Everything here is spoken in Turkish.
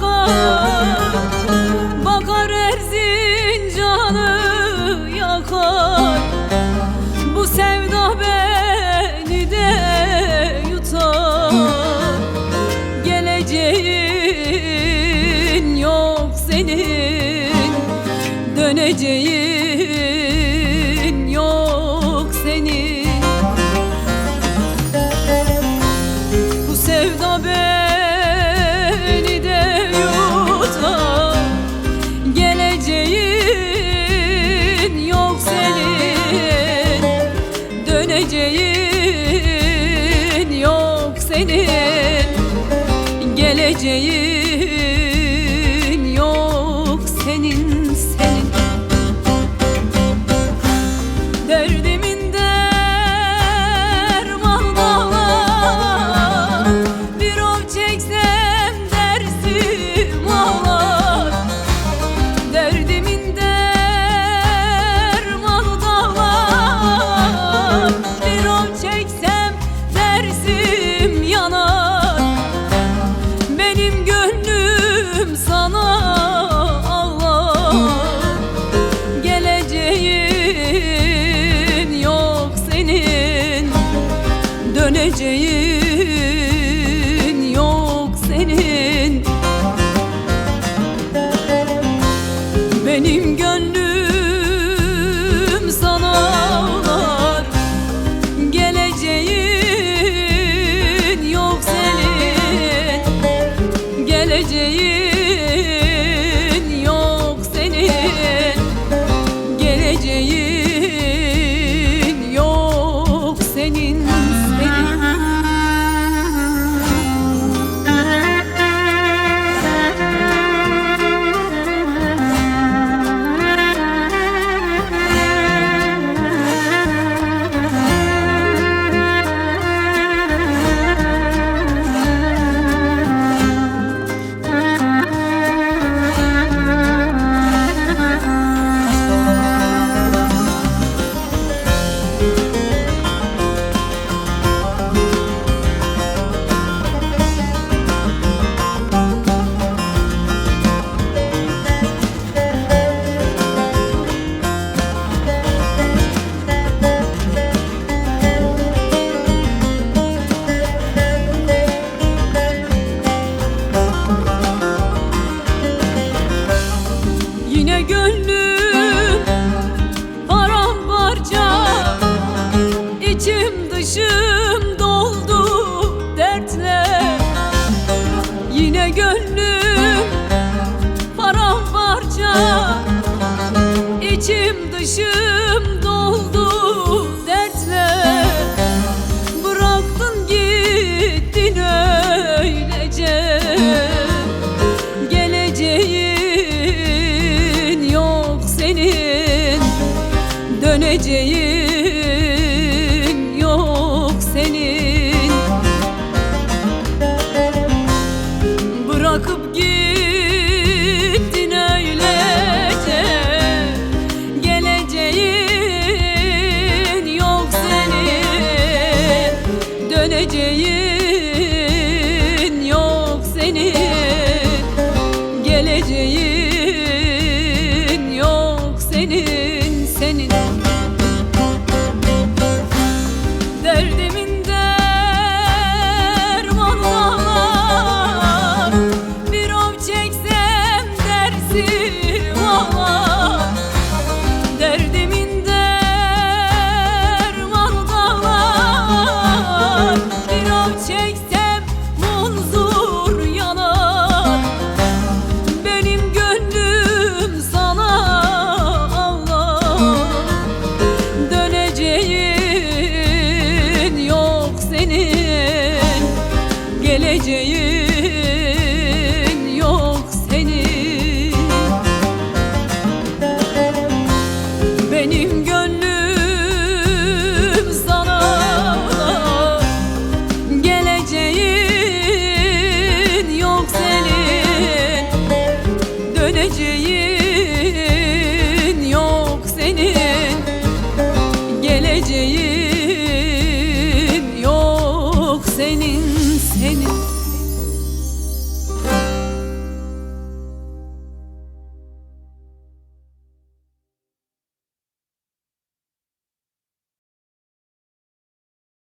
bakar Bakar Erzincan'ı yakar. Bu sevda beni de yutar. Geleceğin yok senin Döneceğin geleceğim olacak. İçim dışım 记忆。